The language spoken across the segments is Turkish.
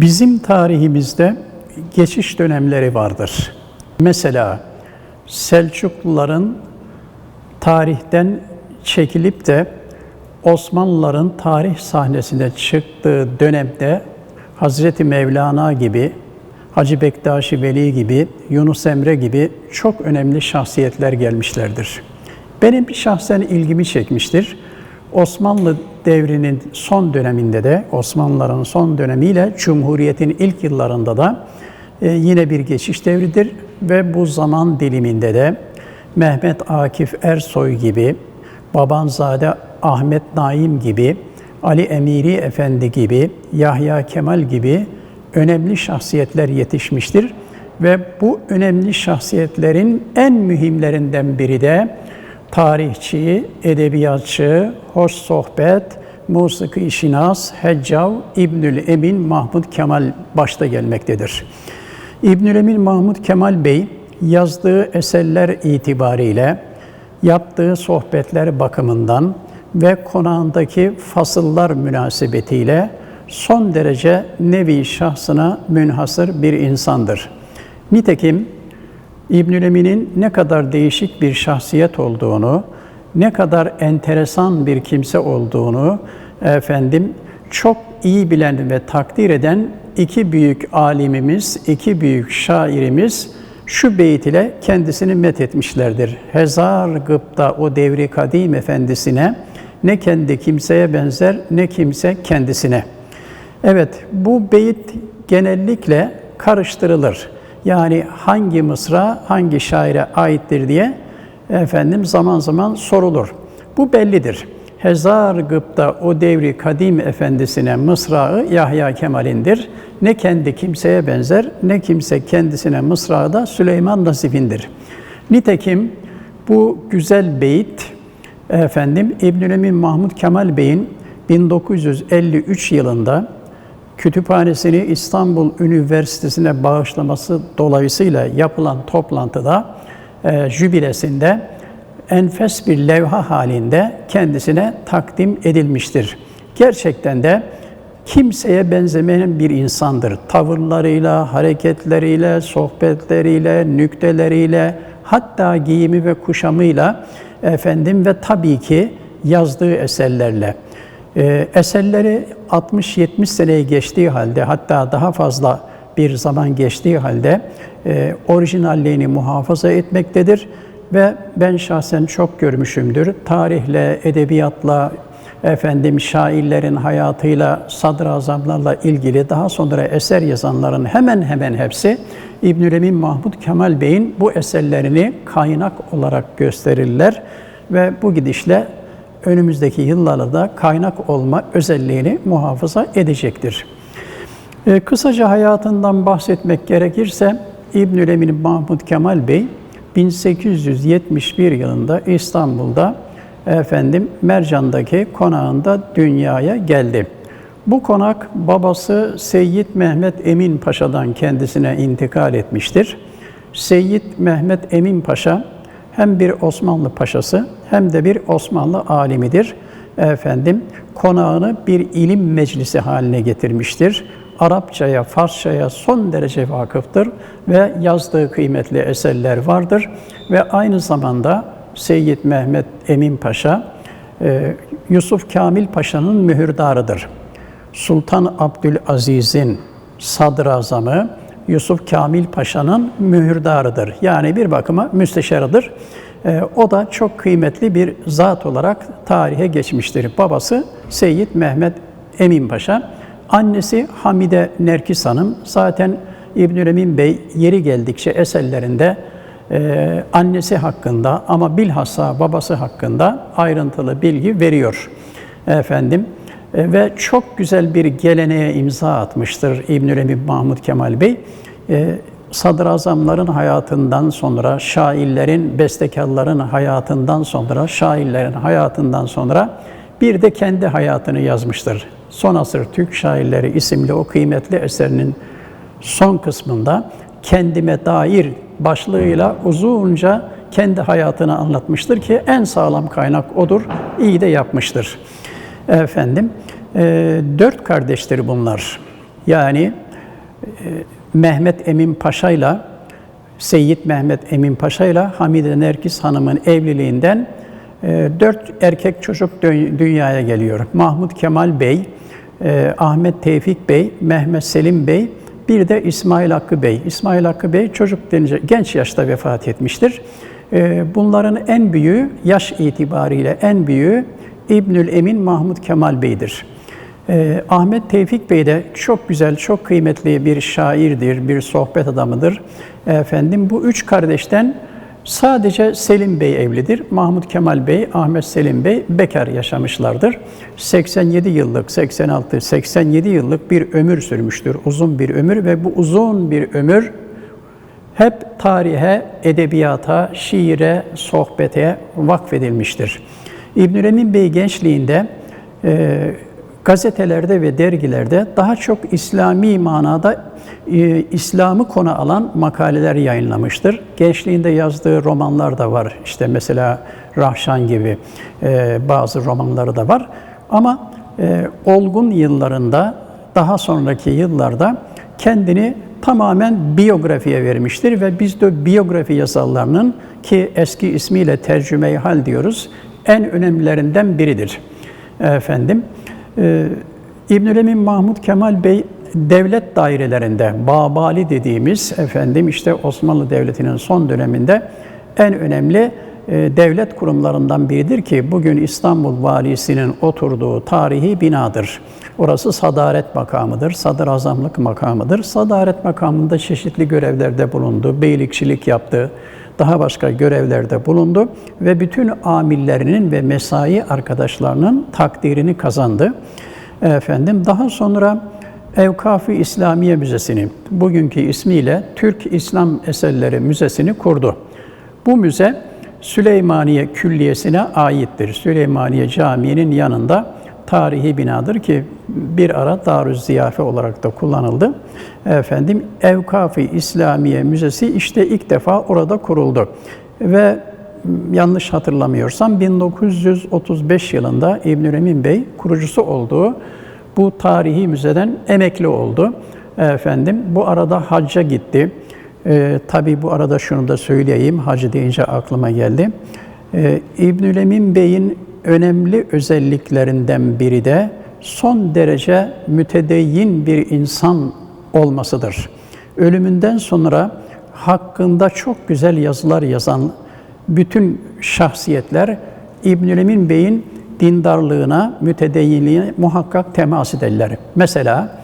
Bizim tarihimizde geçiş dönemleri vardır. Mesela Selçukluların tarihten çekilip de Osmanlıların tarih sahnesine çıktığı dönemde Hazreti Mevlana gibi, Hacı Bektaşi Veli gibi, Yunus Emre gibi çok önemli şahsiyetler gelmişlerdir. Benim şahsen ilgimi çekmiştir. Osmanlı devrinin son döneminde de, Osmanlıların son dönemiyle Cumhuriyet'in ilk yıllarında da e, yine bir geçiş devridir ve bu zaman diliminde de Mehmet Akif Ersoy gibi, Babanzade Ahmet Naim gibi, Ali Emiri Efendi gibi, Yahya Kemal gibi önemli şahsiyetler yetişmiştir ve bu önemli şahsiyetlerin en mühimlerinden biri de tarihçi, edebiyatçı, hoş sohbet, musiki şinas, heccav İbnül Emin Mahmud Kemal başta gelmektedir. İbnül Emin Mahmud Kemal Bey yazdığı eserler itibariyle yaptığı sohbetler bakımından ve konağındaki fasıllar münasebetiyle son derece nevi şahsına münhasır bir insandır. Nitekim İbnül Emin'in ne kadar değişik bir şahsiyet olduğunu, ne kadar enteresan bir kimse olduğunu efendim çok iyi bilen ve takdir eden iki büyük alimimiz, iki büyük şairimiz şu beyt ile kendisini met etmişlerdir. Hezar gıpta o devri kadim efendisine ne kendi kimseye benzer ne kimse kendisine. Evet bu beyit genellikle karıştırılır. Yani hangi mısra hangi şaire aittir diye efendim zaman zaman sorulur. Bu bellidir. Hezar gıpta o devri kadim efendisine mısrağı Yahya Kemal'indir. Ne kendi kimseye benzer ne kimse kendisine mısrağı da Süleyman Nasif'indir. Nitekim bu güzel beyit efendim İbnül Emin Mahmud Kemal Bey'in 1953 yılında kütüphanesini İstanbul Üniversitesi'ne bağışlaması dolayısıyla yapılan toplantıda e, jübilesinde enfes bir levha halinde kendisine takdim edilmiştir. Gerçekten de kimseye benzemeyen bir insandır. Tavırlarıyla, hareketleriyle, sohbetleriyle, nükteleriyle, hatta giyimi ve kuşamıyla efendim ve tabii ki yazdığı eserlerle. Ee, eserleri 60-70 seneyi geçtiği halde hatta daha fazla bir zaman geçtiği halde e, orijinalliğini muhafaza etmektedir ve ben şahsen çok görmüşümdür. Tarihle, edebiyatla, efendim şairlerin hayatıyla, sadrazamlarla ilgili daha sonra eser yazanların hemen hemen hepsi İbnül Emin Mahmud Kemal Bey'in bu eserlerini kaynak olarak gösterirler ve bu gidişle önümüzdeki yıllarda kaynak olma özelliğini muhafaza edecektir. E, kısaca hayatından bahsetmek gerekirse İbnül Emin Mahmud Kemal Bey 1871 yılında İstanbul'da efendim Mercan'daki konağında dünyaya geldi. Bu konak babası Seyyid Mehmet Emin Paşa'dan kendisine intikal etmiştir. Seyyid Mehmet Emin Paşa hem bir Osmanlı paşası hem de bir Osmanlı alimidir. Efendim konağını bir ilim meclisi haline getirmiştir. Arapçaya, Farsçaya son derece vakıftır ve yazdığı kıymetli eserler vardır. Ve aynı zamanda Seyyid Mehmet Emin Paşa, e, Yusuf Kamil Paşa'nın mühürdarıdır. Sultan Abdülaziz'in sadrazamı Yusuf Kamil Paşa'nın mühürdarıdır. Yani bir bakıma müsteşarıdır. E, o da çok kıymetli bir zat olarak tarihe geçmiştir. Babası Seyyid Mehmet Emin Paşa. Annesi Hamide Nerkis Hanım zaten İbnül Emin Bey yeri geldikçe eserlerinde e, annesi hakkında ama bilhassa babası hakkında ayrıntılı bilgi veriyor efendim. E, ve çok güzel bir geleneğe imza atmıştır İbnül Emin Mahmud Kemal Bey. E, sadrazamların hayatından sonra, şairlerin, bestekarların hayatından sonra, şairlerin hayatından sonra bir de kendi hayatını yazmıştır. Son Asır Türk Şairleri isimli o kıymetli eserinin son kısmında kendime dair başlığıyla uzunca kendi hayatını anlatmıştır ki en sağlam kaynak odur. İyi de yapmıştır. Efendim, e, dört kardeştir bunlar. Yani Mehmet Emin Paşa'yla Seyyid Mehmet Emin Paşa'yla Hamide Nergis Hanım'ın evliliğinden e, dört erkek çocuk dü- dünyaya geliyor. Mahmut Kemal Bey, e, Ahmet Tevfik Bey, Mehmet Selim Bey, bir de İsmail Hakkı Bey. İsmail Hakkı Bey çocuk denince genç yaşta vefat etmiştir. E, Bunların en büyüğü, yaş itibariyle en büyüğü İbnül Emin Mahmut Kemal Bey'dir. Ee, Ahmet Tevfik Bey de çok güzel, çok kıymetli bir şairdir, bir sohbet adamıdır. Efendim bu üç kardeşten sadece Selim Bey evlidir. Mahmut Kemal Bey, Ahmet Selim Bey bekar yaşamışlardır. 87 yıllık, 86, 87 yıllık bir ömür sürmüştür. Uzun bir ömür ve bu uzun bir ömür hep tarihe, edebiyata, şiire, sohbete vakfedilmiştir. İbnül Emin Bey gençliğinde e, gazetelerde ve dergilerde daha çok İslami manada e, İslam'ı konu alan makaleler yayınlamıştır. Gençliğinde yazdığı romanlar da var. İşte mesela Rahşan gibi e, bazı romanları da var. Ama e, olgun yıllarında, daha sonraki yıllarda kendini tamamen biyografiye vermiştir ve biz de biyografi yazarlarının ki eski ismiyle tercüme-i hal diyoruz, en önemlilerinden biridir. Efendim, e, İbnül Emin Mahmut Kemal Bey devlet dairelerinde Babali dediğimiz efendim işte Osmanlı Devleti'nin son döneminde en önemli e, devlet kurumlarından biridir ki bugün İstanbul Valisi'nin oturduğu tarihi binadır. Orası sadaret makamıdır, sadrazamlık makamıdır. Sadaret makamında çeşitli görevlerde bulundu, beylikçilik yaptı, daha başka görevlerde bulundu ve bütün amirlerinin ve mesai arkadaşlarının takdirini kazandı. Efendim daha sonra Evkaf-ı İslamiye Müzesi'ni, bugünkü ismiyle Türk İslam Eserleri Müzesi'ni kurdu. Bu müze Süleymaniye Külliyesi'ne aittir. Süleymaniye Camii'nin yanında tarihi binadır ki bir ara Darüz Ziyafe olarak da kullanıldı. Efendim Evkaf-ı İslamiye Müzesi işte ilk defa orada kuruldu. Ve yanlış hatırlamıyorsam 1935 yılında İbnül Emin Bey kurucusu olduğu bu tarihi müzeden emekli oldu. Efendim bu arada hacca gitti. Ee, tabii bu arada şunu da söyleyeyim, hacı deyince aklıma geldi. Ee, İbnül Emin Bey'in önemli özelliklerinden biri de son derece mütedeyyin bir insan olmasıdır. Ölümünden sonra hakkında çok güzel yazılar yazan bütün şahsiyetler İbnül Emin Bey'in dindarlığına, mütedeyyinliğine muhakkak temas ederler. Mesela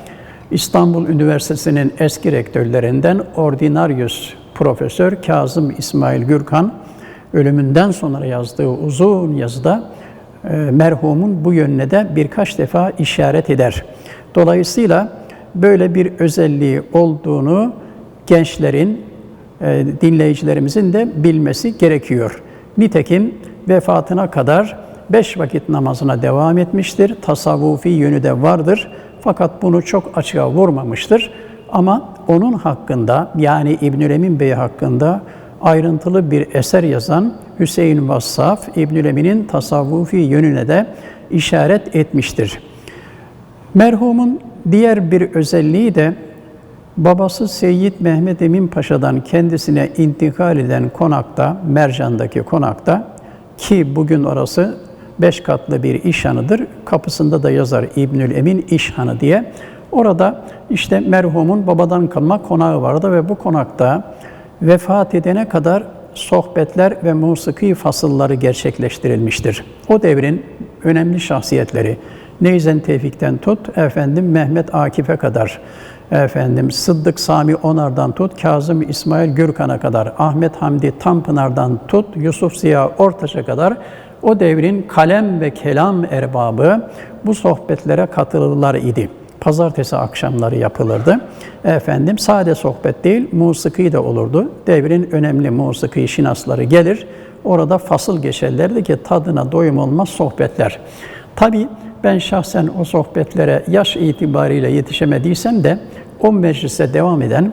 İstanbul Üniversitesi'nin eski rektörlerinden Ordinarius Profesör Kazım İsmail Gürkan ölümünden sonra yazdığı uzun yazıda merhumun bu yönüne de birkaç defa işaret eder. Dolayısıyla böyle bir özelliği olduğunu gençlerin, e, dinleyicilerimizin de bilmesi gerekiyor. Nitekim vefatına kadar beş vakit namazına devam etmiştir. Tasavvufi yönü de vardır. Fakat bunu çok açığa vurmamıştır. Ama onun hakkında yani İbnül Emin Bey hakkında ayrıntılı bir eser yazan Hüseyin Vassaf, İbnül Emin'in tasavvufi yönüne de işaret etmiştir. Merhumun diğer bir özelliği de babası Seyyid Mehmet Emin Paşa'dan kendisine intikal eden konakta, Mercan'daki konakta ki bugün orası beş katlı bir işhanıdır. Kapısında da yazar İbnül Emin İşhanı diye. Orada işte merhumun babadan kalma konağı vardı ve bu konakta vefat edene kadar sohbetler ve musiki fasılları gerçekleştirilmiştir. O devrin önemli şahsiyetleri Neyzen Tevfik'ten tut, efendim Mehmet Akif'e kadar, efendim Sıddık Sami Onar'dan tut, Kazım İsmail Gürkan'a kadar, Ahmet Hamdi Tanpınar'dan tut, Yusuf Ziya Ortaç'a kadar o devrin kalem ve kelam erbabı bu sohbetlere katılırlar idi. Pazartesi akşamları yapılırdı. Efendim sade sohbet değil, musiki de olurdu. Devrin önemli musiki şinasları gelir. Orada fasıl geçerlerdi ki tadına doyum olmaz sohbetler. Tabi ben şahsen o sohbetlere yaş itibariyle yetişemediysem de o meclise devam eden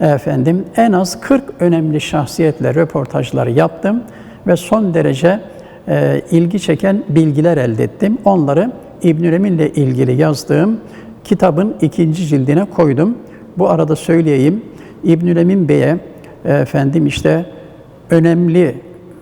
efendim en az 40 önemli şahsiyetle röportajlar yaptım ve son derece e, ilgi çeken bilgiler elde ettim. Onları İbnül Emin'le ilgili yazdığım kitabın ikinci cildine koydum. Bu arada söyleyeyim. İbnül Emin Bey'e e, efendim işte önemli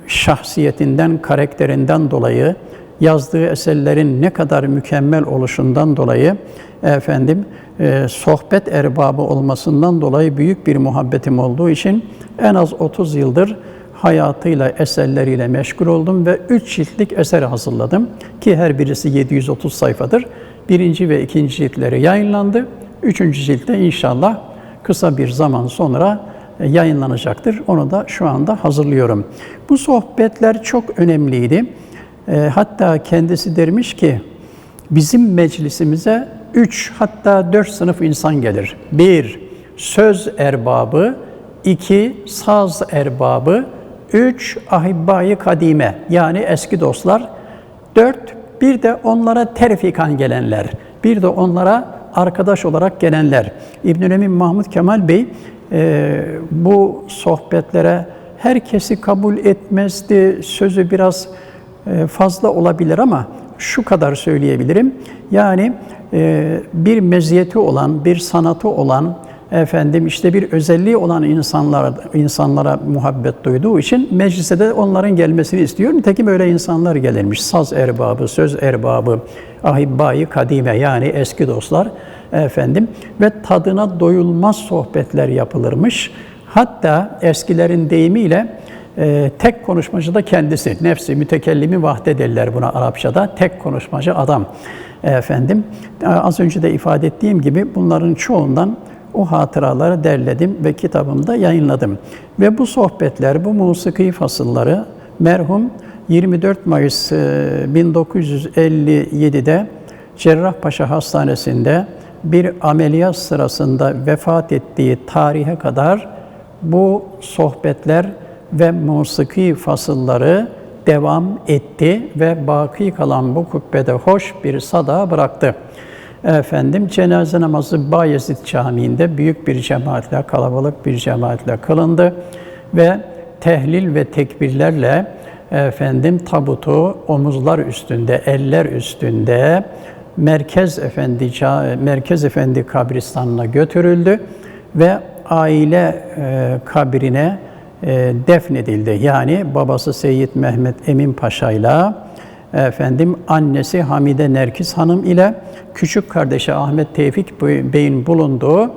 şahsiyetinden, karakterinden dolayı yazdığı eserlerin ne kadar mükemmel oluşundan dolayı efendim e, sohbet erbabı olmasından dolayı büyük bir muhabbetim olduğu için en az 30 yıldır hayatıyla, eserleriyle meşgul oldum ve 3 ciltlik eser hazırladım ki her birisi 730 sayfadır. Birinci ve ikinci ciltleri yayınlandı. Üçüncü ciltte inşallah kısa bir zaman sonra e, yayınlanacaktır. Onu da şu anda hazırlıyorum. Bu sohbetler çok önemliydi. E, hatta kendisi dermiş ki bizim meclisimize üç hatta dört sınıf insan gelir. Bir, söz erbabı. iki saz erbabı. Üç, ahibbayı kadime yani eski dostlar. Dört, bir de onlara terfikan gelenler. Bir de onlara arkadaş olarak gelenler. İbnül Emin Mahmud Kemal Bey e, bu sohbetlere herkesi kabul etmezdi. Sözü biraz e, fazla olabilir ama şu kadar söyleyebilirim. Yani e, bir meziyeti olan, bir sanatı olan, efendim işte bir özelliği olan insanlara insanlara muhabbet duyduğu için meclise de onların gelmesini istiyor. Nitekim öyle insanlar gelirmiş. Saz erbabı, söz erbabı, ahibbayı kadime yani eski dostlar efendim ve tadına doyulmaz sohbetler yapılırmış. Hatta eskilerin deyimiyle e, tek konuşmacı da kendisi. Nefsi mütekellimi vahde derler buna Arapçada. Tek konuşmacı adam. Efendim az önce de ifade ettiğim gibi bunların çoğundan o hatıraları derledim ve kitabımda yayınladım. Ve bu sohbetler, bu musiki fasılları merhum 24 Mayıs 1957'de e, Cerrahpaşa Hastanesi'nde bir ameliyat sırasında vefat ettiği tarihe kadar bu sohbetler ve musiki fasılları devam etti ve baki kalan bu kubbede hoş bir sada bıraktı. Efendim cenaze namazı Bayezid Camii'nde büyük bir cemaatle, kalabalık bir cemaatle kılındı ve tehlil ve tekbirlerle efendim tabutu omuzlar üstünde, eller üstünde Merkez Efendi Merkez Efendi kabristanına götürüldü ve aile e, kabrine e, defnedildi. Yani babası Seyyid Mehmet Emin Paşa ile efendim annesi Hamide Nerkis Hanım ile küçük kardeşi Ahmet Tevfik Bey'in bulunduğu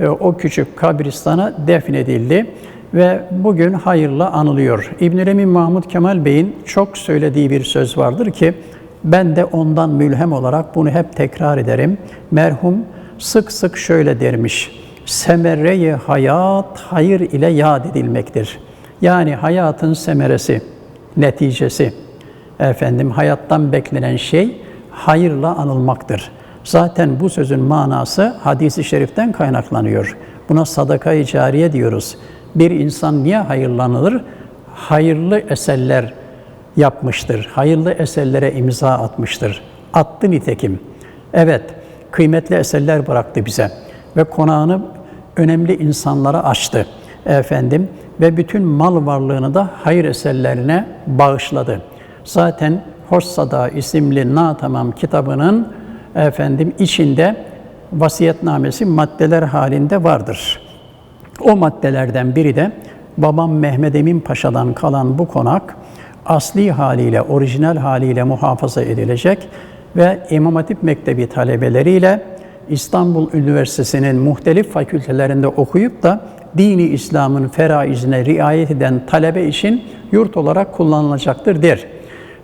e, o küçük kabristana defnedildi ve bugün hayırla anılıyor. İbn Emin Mahmud Kemal Bey'in çok söylediği bir söz vardır ki ben de ondan mülhem olarak bunu hep tekrar ederim. Merhum sık sık şöyle dermiş. Semerreyi hayat hayır ile yad edilmektir. Yani hayatın semeresi, neticesi, efendim hayattan beklenen şey hayırla anılmaktır. Zaten bu sözün manası hadisi şeriften kaynaklanıyor. Buna sadaka-i cariye diyoruz. Bir insan niye hayırlanılır? Hayırlı eserler yapmıştır. Hayırlı eserlere imza atmıştır. Attı nitekim. Evet, kıymetli eserler bıraktı bize ve konağını önemli insanlara açtı. Efendim ve bütün mal varlığını da hayır eserlerine bağışladı. Zaten Hoş Sada isimli Na Tamam kitabının efendim içinde vasiyetnamesi maddeler halinde vardır. O maddelerden biri de babam Mehmet Emin Paşa'dan kalan bu konak asli haliyle, orijinal haliyle muhafaza edilecek ve İmam Hatip Mektebi talebeleriyle İstanbul Üniversitesi'nin muhtelif fakültelerinde okuyup da dini İslam'ın feraizine riayet eden talebe için yurt olarak kullanılacaktır der.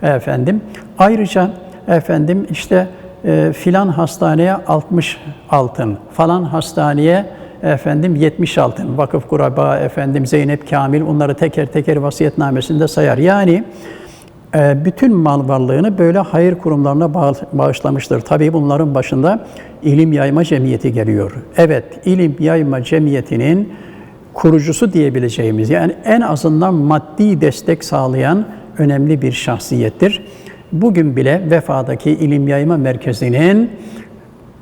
Efendim ayrıca efendim işte e, filan hastaneye 60 altın, falan hastaneye efendim 70 altın, vakıf kuraba, efendim Zeynep Kamil onları teker teker vasiyetnamesinde sayar. Yani e, bütün mal varlığını böyle hayır kurumlarına bağışlamıştır. Tabii bunların başında ilim yayma cemiyeti geliyor. Evet, ilim yayma cemiyetinin kurucusu diyebileceğimiz yani en azından maddi destek sağlayan önemli bir şahsiyettir. Bugün bile Vefa'daki ilim yayma merkezinin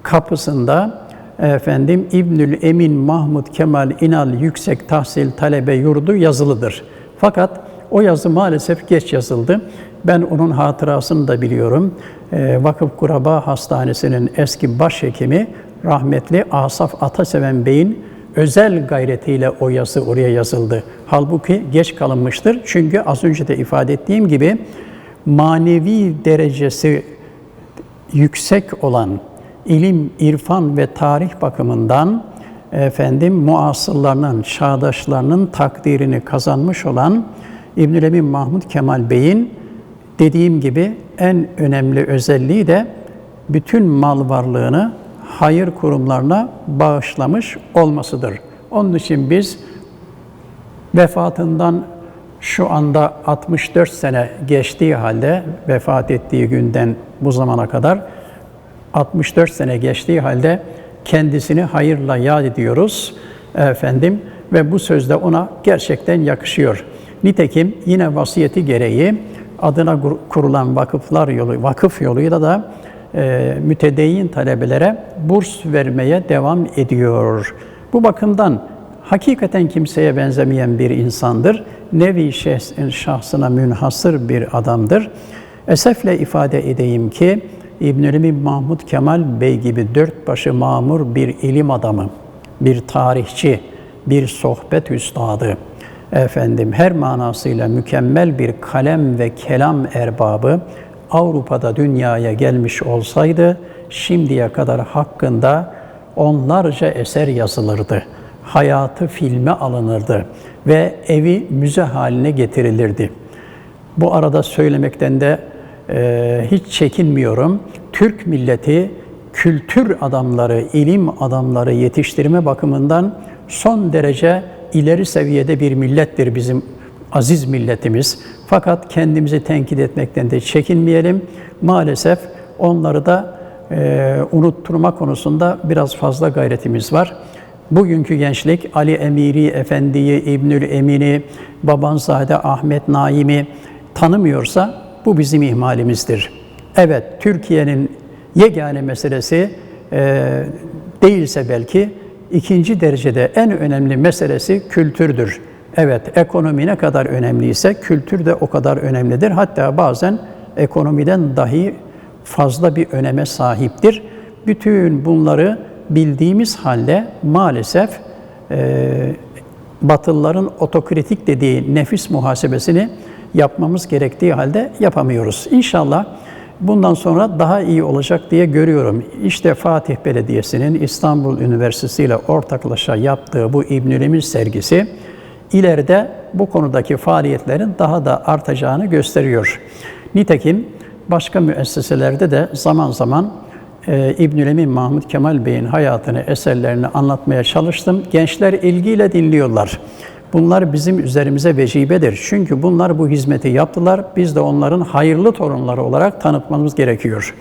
kapısında efendim İbnül Emin Mahmud Kemal İnal Yüksek Tahsil Talebe Yurdu yazılıdır. Fakat o yazı maalesef geç yazıldı. Ben onun hatırasını da biliyorum. Vakıf Kuraba Hastanesi'nin eski başhekimi rahmetli Asaf Ataseven Bey'in özel gayretiyle o yazı oraya yazıldı. Halbuki geç kalınmıştır. Çünkü az önce de ifade ettiğim gibi manevi derecesi yüksek olan ilim, irfan ve tarih bakımından efendim muasırlarının, çağdaşlarının takdirini kazanmış olan İbnül Emin Mahmud Kemal Bey'in dediğim gibi en önemli özelliği de bütün mal varlığını hayır kurumlarına bağışlamış olmasıdır. Onun için biz vefatından şu anda 64 sene geçtiği halde vefat ettiği günden bu zamana kadar 64 sene geçtiği halde kendisini hayırla yad ediyoruz efendim ve bu sözde ona gerçekten yakışıyor. Nitekim yine vasiyeti gereği adına kurulan vakıflar yolu, vakıf yoluyla da e, mütedeyyin talebelere burs vermeye devam ediyor. Bu bakımdan hakikaten kimseye benzemeyen bir insandır. Nevi şahsına münhasır bir adamdır. Esefle ifade edeyim ki İbnül Mahmud Kemal Bey gibi dört başı mamur bir ilim adamı, bir tarihçi, bir sohbet üstadı, efendim her manasıyla mükemmel bir kalem ve kelam erbabı Avrupa'da dünyaya gelmiş olsaydı şimdiye kadar hakkında onlarca eser yazılırdı. Hayatı filme alınırdı ve evi müze haline getirilirdi. Bu arada söylemekten de e, hiç çekinmiyorum. Türk milleti kültür adamları, ilim adamları yetiştirme bakımından son derece ileri seviyede bir millettir bizim aziz milletimiz. Fakat kendimizi tenkit etmekten de çekinmeyelim. Maalesef onları da e, unutturma konusunda biraz fazla gayretimiz var. Bugünkü gençlik Ali Emiri Efendi'yi, İbnül Emin'i, Babanzade Ahmet Naim'i tanımıyorsa bu bizim ihmalimizdir. Evet, Türkiye'nin yegane meselesi e, değilse belki ikinci derecede en önemli meselesi kültürdür. Evet, ekonomi ne kadar önemliyse kültür de o kadar önemlidir. Hatta bazen ekonomiden dahi fazla bir öneme sahiptir. Bütün bunları bildiğimiz halde maalesef e, Batılıların otokritik dediği nefis muhasebesini yapmamız gerektiği halde yapamıyoruz. İnşallah bundan sonra daha iyi olacak diye görüyorum. İşte Fatih Belediyesi'nin İstanbul Üniversitesi ile ortaklaşa yaptığı bu İbnül sergisi ileride bu konudaki faaliyetlerin daha da artacağını gösteriyor. Nitekim başka müesseselerde de zaman zaman e, İbnül Emin Mahmud Kemal Bey'in hayatını, eserlerini anlatmaya çalıştım. Gençler ilgiyle dinliyorlar. Bunlar bizim üzerimize vecibedir. Çünkü bunlar bu hizmeti yaptılar. Biz de onların hayırlı torunları olarak tanıtmamız gerekiyor.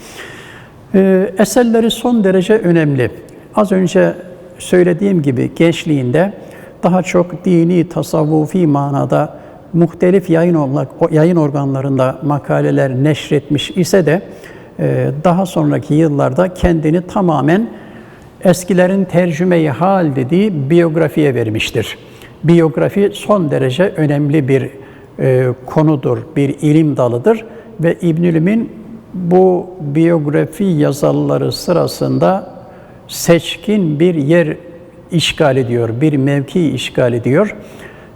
Ee, eserleri son derece önemli. Az önce söylediğim gibi gençliğinde daha çok dini, tasavvufi manada muhtelif yayın, yayın organlarında makaleler neşretmiş ise de e, daha sonraki yıllarda kendini tamamen eskilerin tercümeyi hal dediği biyografiye vermiştir. Biyografi son derece önemli bir e, konudur, bir ilim dalıdır ve İbnülüm'ün bu biyografi yazarları sırasında seçkin bir yer işgal ediyor, bir mevki işgal ediyor.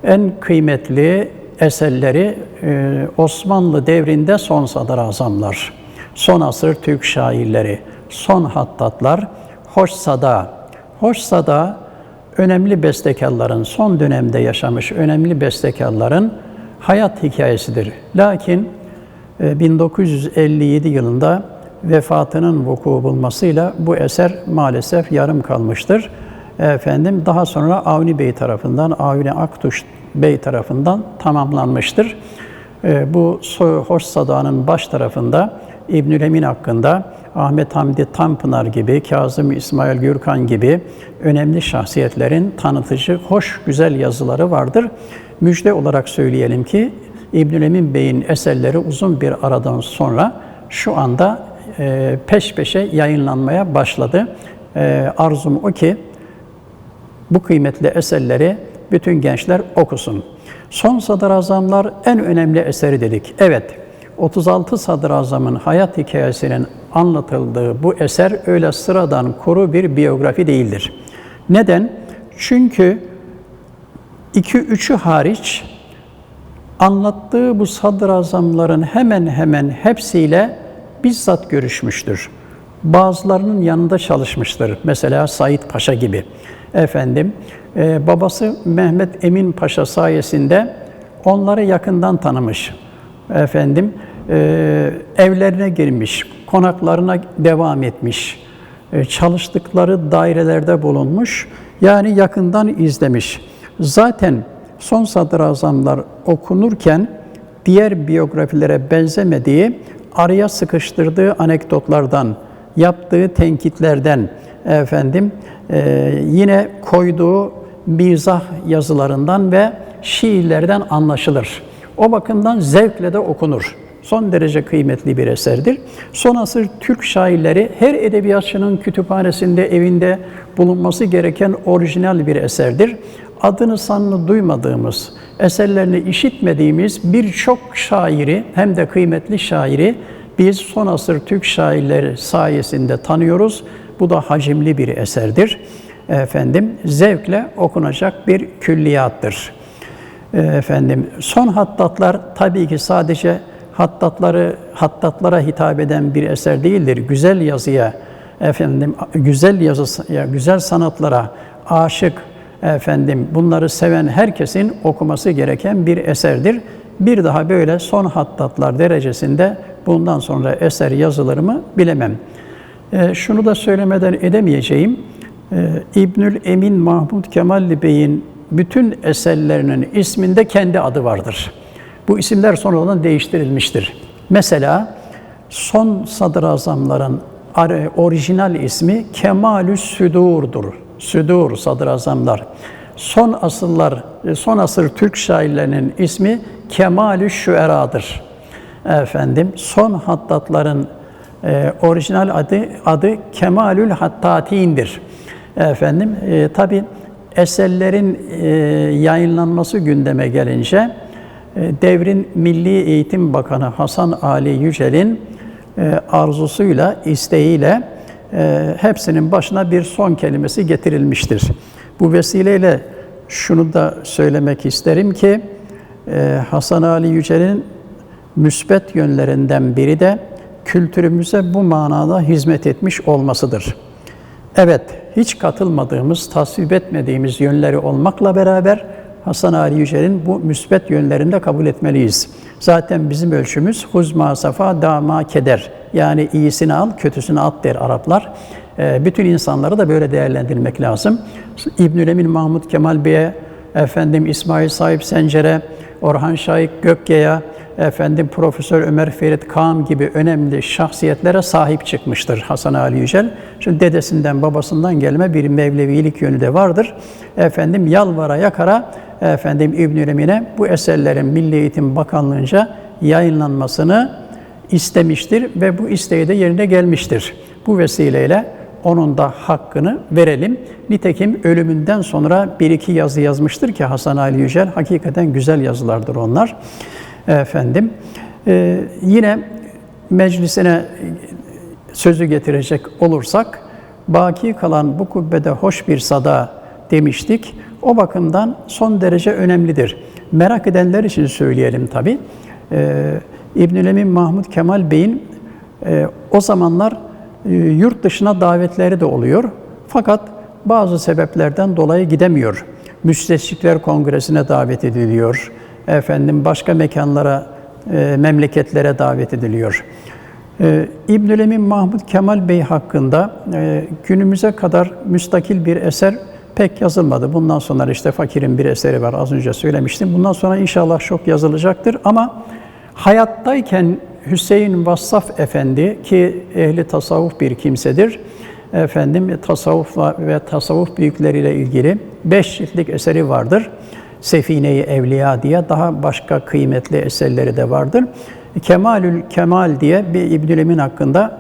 En kıymetli eserleri e, Osmanlı devrinde son sadrazamlar, son asır Türk şairleri, son hattatlar, hoş sada. Hoş sada önemli bestekarların, son dönemde yaşamış önemli bestekarların hayat hikayesidir. Lakin 1957 e, yılında vefatının vuku bulmasıyla bu eser maalesef yarım kalmıştır. Efendim daha sonra Avni Bey tarafından, Avni Aktuş Bey tarafından tamamlanmıştır. E, bu Hoş Sada'nın baş tarafında İbnül Emin hakkında Ahmet Hamdi Tanpınar gibi, Kazım İsmail Gürkan gibi önemli şahsiyetlerin tanıtıcı, hoş, güzel yazıları vardır. Müjde olarak söyleyelim ki İbnül Emin Bey'in eserleri uzun bir aradan sonra şu anda e, peş peşe yayınlanmaya başladı. E, arzum o ki bu kıymetli eserleri bütün gençler okusun. Son sadrazamlar en önemli eseri dedik. Evet, 36 sadrazamın hayat hikayesinin anlatıldığı bu eser öyle sıradan kuru bir biyografi değildir. Neden? Çünkü iki üçü hariç anlattığı bu sadrazamların hemen hemen hepsiyle bizzat görüşmüştür. Bazılarının yanında çalışmıştır. Mesela Said Paşa gibi. Efendim, e, babası Mehmet Emin Paşa sayesinde onları yakından tanımış. Efendim, e, evlerine girmiş, konaklarına devam etmiş, e, çalıştıkları dairelerde bulunmuş. Yani yakından izlemiş. Zaten son sadrazamlar okunurken diğer biyografilere benzemediği, araya sıkıştırdığı anekdotlardan, yaptığı tenkitlerden, efendim e, yine koyduğu mizah yazılarından ve şiirlerden anlaşılır. O bakımdan zevkle de okunur. Son derece kıymetli bir eserdir. Son asır Türk şairleri her edebiyatçının kütüphanesinde, evinde bulunması gereken orijinal bir eserdir. Adını sanını duymadığımız, eserlerini işitmediğimiz birçok şairi hem de kıymetli şairi biz son asır Türk şairleri sayesinde tanıyoruz. Bu da hacimli bir eserdir. Efendim zevkle okunacak bir külliyattır. Efendim son hattatlar tabii ki sadece hattatları hattatlara hitap eden bir eser değildir. Güzel yazıya efendim güzel yazı ya güzel sanatlara aşık efendim bunları seven herkesin okuması gereken bir eserdir. Bir daha böyle son hattatlar derecesinde bundan sonra eser yazılır mı bilemem. E, şunu da söylemeden edemeyeceğim. E, İbnül Emin Mahmud Kemalli Bey'in bütün eserlerinin isminde kendi adı vardır. Bu isimler sonradan değiştirilmiştir. Mesela son sadrazamların orijinal ismi Kemalü Südur'dur. Südur sadrazamlar. Son asırlar, son asır Türk şairlerinin ismi Kemalü Şüera'dır. Efendim, son hattatların e, orijinal adı adı Kemalül Hattatin'dir. Efendim, e, tabi eserlerin e, yayınlanması gündeme gelince e, devrin Milli Eğitim Bakanı Hasan Ali Yücel'in e, arzusuyla, isteğiyle e, hepsinin başına bir son kelimesi getirilmiştir. Bu vesileyle şunu da söylemek isterim ki Hasan Ali Yücel'in müsbet yönlerinden biri de kültürümüze bu manada hizmet etmiş olmasıdır. Evet, hiç katılmadığımız, tasvip etmediğimiz yönleri olmakla beraber Hasan Ali Yücel'in bu müsbet yönlerini de kabul etmeliyiz. Zaten bizim ölçümüz huzma safa dama keder. Yani iyisini al, kötüsünü at der Araplar. Ee, bütün insanları da böyle değerlendirmek lazım. İbnül Emin Mahmud Kemal Bey'e, efendim İsmail Sahip Sencer'e, Orhan Şahik Gökye'ye, efendim Profesör Ömer Ferit Kağım gibi önemli şahsiyetlere sahip çıkmıştır Hasan Ali Yücel. Çünkü dedesinden babasından gelme bir Mevlevilik yönü de vardır. Efendim yalvara yakara efendim İbnül Emin'e bu eserlerin Milli Eğitim Bakanlığı'nca yayınlanmasını istemiştir ve bu isteği de yerine gelmiştir. Bu vesileyle onun da hakkını verelim. Nitekim ölümünden sonra bir iki yazı yazmıştır ki Hasan Ali Yücel. Hakikaten güzel yazılardır onlar. Efendim, e, yine meclisine sözü getirecek olursak, baki kalan bu kubbede hoş bir sada demiştik. O bakımdan son derece önemlidir. Merak edenler için söyleyelim tabi. Ee, İbnül Emin Mahmud Kemal Bey'in e, o zamanlar e, yurt dışına davetleri de oluyor. Fakat bazı sebeplerden dolayı gidemiyor. Müsteşrikler Kongresi'ne davet ediliyor. Efendim başka mekanlara, e, memleketlere davet ediliyor. E, İbnül Emin Mahmud Kemal Bey hakkında e, günümüze kadar müstakil bir eser pek yazılmadı. Bundan sonra işte Fakir'in bir eseri var az önce söylemiştim. Bundan sonra inşallah çok yazılacaktır ama hayattayken Hüseyin Vassaf Efendi ki ehli tasavvuf bir kimsedir. Efendim tasavvufla ve tasavvuf büyükleriyle ilgili beş ciltlik eseri vardır. Sefine-i Evliya diye daha başka kıymetli eserleri de vardır. Kemalül Kemal diye bir İbnül Emin hakkında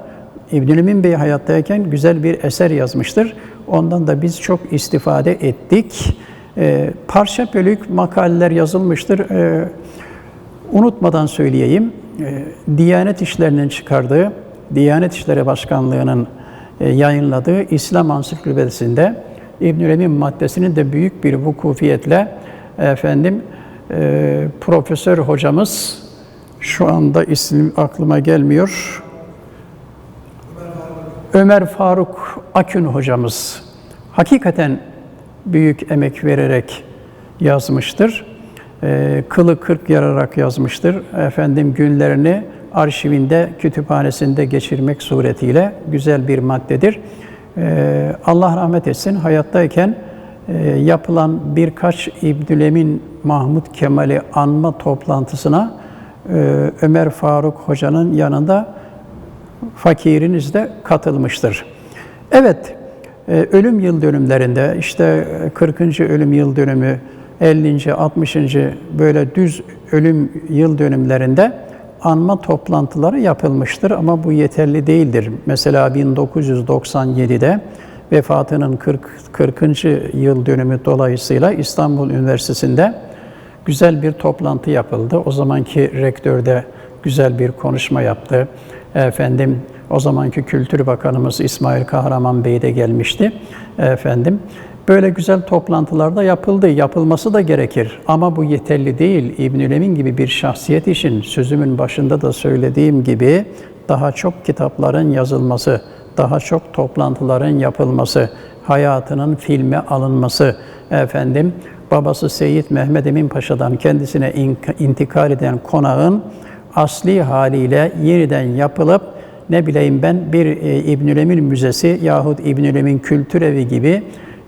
İbnül Emin Bey hayattayken güzel bir eser yazmıştır. Ondan da biz çok istifade ettik. E, parça bölük makaleler yazılmıştır. E, unutmadan söyleyeyim. E, Diyanet İşleri'nin çıkardığı Diyanet İşleri Başkanlığı'nın e, yayınladığı İslam Ansiklopedisinde İbnül Emin maddesinin de büyük bir vukufiyetle efendim e, profesör hocamız şu anda isim aklıma gelmiyor. Ömer Faruk Akün hocamız hakikaten büyük emek vererek yazmıştır. E, kılı kırk yararak yazmıştır. Efendim günlerini arşivinde, kütüphanesinde geçirmek suretiyle güzel bir maddedir. E, Allah rahmet etsin. Hayattayken yapılan birkaç İbnülemin Mahmud Kemal'i anma toplantısına e, Ömer Faruk Hoca'nın yanında fakiriniz de katılmıştır. Evet, e, ölüm yıl dönümlerinde işte 40. ölüm yıl dönümü, 50. 60. böyle düz ölüm yıl dönümlerinde anma toplantıları yapılmıştır ama bu yeterli değildir. Mesela 1997'de vefatının 40. 40. yıl dönümü dolayısıyla İstanbul Üniversitesi'nde güzel bir toplantı yapıldı. O zamanki rektör de güzel bir konuşma yaptı. Efendim o zamanki Kültür Bakanımız İsmail Kahraman Bey de gelmişti. Efendim böyle güzel toplantılarda yapıldı. Yapılması da gerekir. Ama bu yeterli değil. İbnül Emin gibi bir şahsiyet için sözümün başında da söylediğim gibi daha çok kitapların yazılması, daha çok toplantıların yapılması, hayatının filme alınması, efendim babası Seyyid Mehmet Emin Paşa'dan kendisine intikal eden konağın asli haliyle yeniden yapılıp ne bileyim ben bir e, İbnül Emin Müzesi yahut İbnül Emin Kültür Evi gibi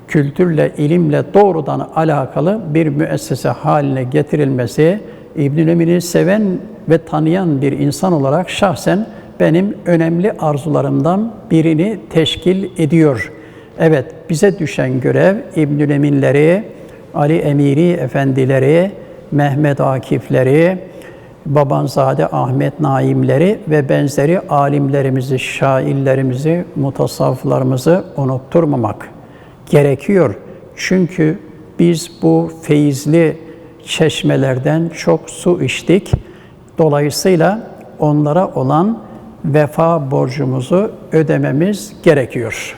kültürle, ilimle doğrudan alakalı bir müessese haline getirilmesi İbnül Emin'i seven ve tanıyan bir insan olarak şahsen benim önemli arzularımdan birini teşkil ediyor. Evet, bize düşen görev İbnül Eminleri, Ali Emiri Efendileri, Mehmet Akifleri, Babanzade Ahmet Naimleri ve benzeri alimlerimizi, şairlerimizi, mutasavvıflarımızı unutturmamak gerekiyor. Çünkü biz bu feyizli çeşmelerden çok su içtik. Dolayısıyla onlara olan vefa borcumuzu ödememiz gerekiyor.